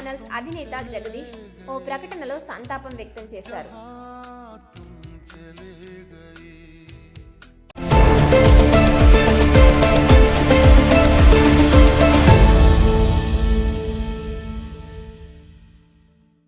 Channels అధినేత జగదీష్ ఓ ప్రకటనలో సంతాపం వ్యక్తం చేశారు.